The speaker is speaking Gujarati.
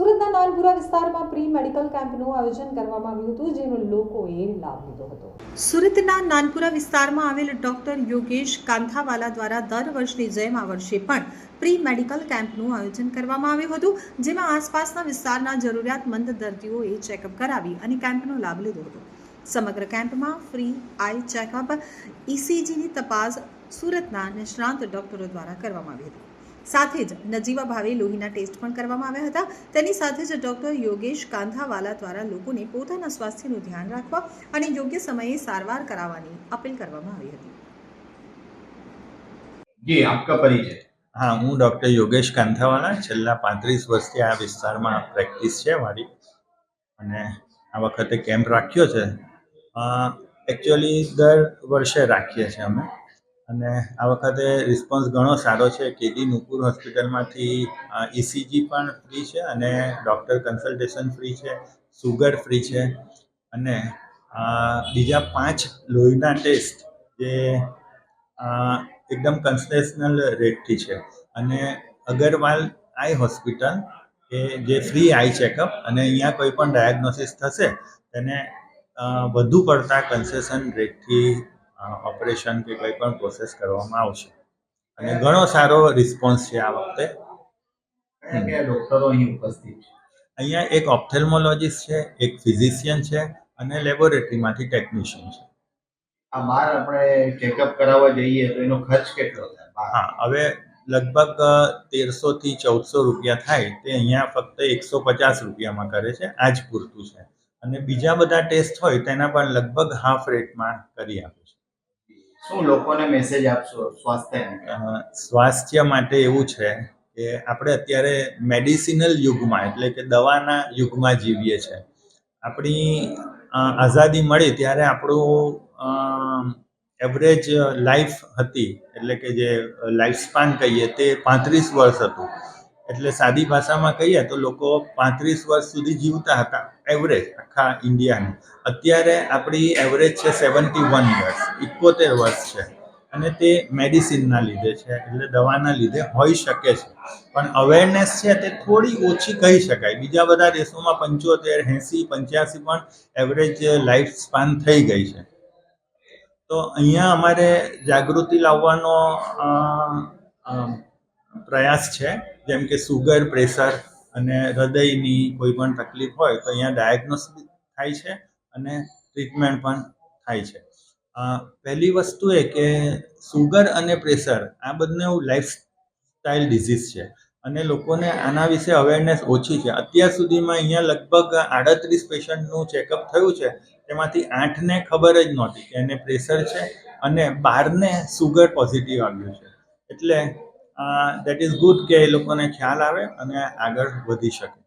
સુરતના નાનપુરા વિસ્તારમાં પ્રી મેડિકલ કેમ્પનું આયોજન કરવામાં આવ્યું હતું, જેનો લોકોએ લાભ લીધો હતો. સુરતના નાનપુરા વિસ્તારમાં આવેલ ડોક્ટર યોગેશ કાંથાવાલા દ્વારા દર વર્ષની જેમ આ વર્ષે પણ પ્રી મેડિકલ કેમ્પનું આયોજન કરવામાં આવ્યું હતું, જેમાં આસપાસના વિસ્તારના જરૂરિયાતમંદ દર્દીઓએ ચેકઅપ કરાવી અને કેમ્પનો લાભ લીધો હતો. સમગ્ર કેમ્પમાં ફ્રી આઈ ચેકઅપ ઇસીજીની તપાસ સુરતના નિષ્ણાંત ડોક્ટરો દ્વારા કરવામાં આવી હતી. સાથે જ નજીવા ભાવે લોહીના ટેસ્ટ પણ કરવામાં આવ્યા હતા. તેની સાથે જ ડોક્ટર યોગેશ કાંધાવાલા દ્વારા લોકોને પોતાના સ્વાસ્થ્યનું ધ્યાન રાખવા અને યોગ્ય સમયે સારવાર કરાવવાની અપીલ કરવામાં આવી હતી. જી આપકા પરિચય. હા હું ડૉક્ટર યોગેશ કાંથાવાલા છેલ્લા પાંત્રીસ વર્ષથી આ વિસ્તારમાં પ્રેક્ટિસ છે મારી. અને આ વખતે કેમ્પ રાખ્યો છે. એકચ્યુઅલી દર વર્ષે રાખીએ છીએ અમે. અને આ વખતે રિસ્પોન્સ ઘણો સારો છે. કેડી નુપુર હોસ્પિટલમાંથી ઇસીજી પણ ફ્રી છે અને ડૉક્ટર કન્સલ્ટેશન ફ્રી છે સુગર ફ્રી છે. અને બીજા પાંચ લોહીના ટેસ્ટ જે એકદમ કન્સેશનલ રેટથી છે. અને અગરવાલ આઈ હોસ્પિટલ કે જે ફ્રી આઈ ચેકઅપ અને અહીંયા કોઈ પણ ડાયગ્નોસિસ થશે, તેને વધુ પડતા કન્સેશન રેટથી ઓપરેશન કે કંઈ પણ પ્રોસેસ કરવામાં આવશે. અને ઘણો સારો રિસ્પોન્સ છે આ વખતે. ડોક્ટરો અહીં ઉપસ્થિત છે? અહીંયા એક ઓપ્થેલ્મોલોજિસ્ટ છે એક ફિઝિશિયન છે અને લેબોરેટરીમાંથી ટેકનિશિયન છે. આ બહાર આપણે ચેકઅપ કરાવવા જઈએ તો એનો ખર્ચ કેટલો થાય? હા હવે લગભગ તેરસો થી ચૌદસો રૂપિયા થાય તે અહીંયા ફક્ત એકસો પચાસ રૂપિયામાં કરે છે આ જ પૂરતું છે. અને બીજા બધા ટેસ્ટ હોય તેના પણ લગભગ હાફ રેટમાં કરી આપે છે. શું લોકોને મેસેજ આપશો સ્વાસ્થ્ય સ્વાસ્થ્ય માટે એવું છે કે આપણે અત્યારે મેડિસિનલ યુગમાં, એટલે કે દવાના યુગમાં જીવીએ છીએ. આપણી આઝાદી મળી ત્યારે આપણું એવરેજ લાઈફ હતી, એટલે કે જે લાઈફ સ્પાન કહીએ તે પાંત્રીસ વર્ષ હતું. એટલે સાદી ભાષામાં કહીએ તો લોકો પાંત્રીસ વર્ષ સુધી જીવતા હતા એવરેજ આખા ઇન્ડિયાનું. અત્યારે આપણી એવરેજ છે સેવન્ટી વન યર્સ ઇકોતેર વર્ષ છે. અને તે મેડિસિનના લીધે છે, એટલે દવાના લીધે હોઈ શકે છે. પણ અવેરનેસ છે તે થોડી ઓછી કહી શકાય. બીજા બધા દેશોમાં પંચોતેર, એંસી, પંચ્યાસી પણ એવરેજ લાઈફ સ્પાન થઈ ગઈ છે. તો અહીંયા અમારે જાગૃતિ લાવવાનો પ્રયાસ છે. જેમ કે સુગર પ્રેશર અને હૃદયની કોઈ પણ તકલીફ હોય તો અહીંયા ડાયગ્નોસ થાય છે અને ટ્રીટમેન્ટ પણ થાય છે. પહેલી વસ્તુ એ કે સુગર અને પ્રેશર આ બંને લાઈફ સ્ટાઇલ ડિઝીઝ છે અને લોકોને આના વિશે અવેરનેસ ઓછી છે. અત્યાર સુધીમાં અહીંયા લગભગ આડત્રીસ પેશન્ટનું ચેકઅપ થયું છે. તેમાંથી આઠને ખબર જ નહોતી કે એને પ્રેશર છે અને બારને સુગર પોઝિટિવ આવ્યું છે. એટલે દેટ ઇઝ ગુડ કે એ લોકોને ખ્યાલ આવે અને આગળ વધી શકે.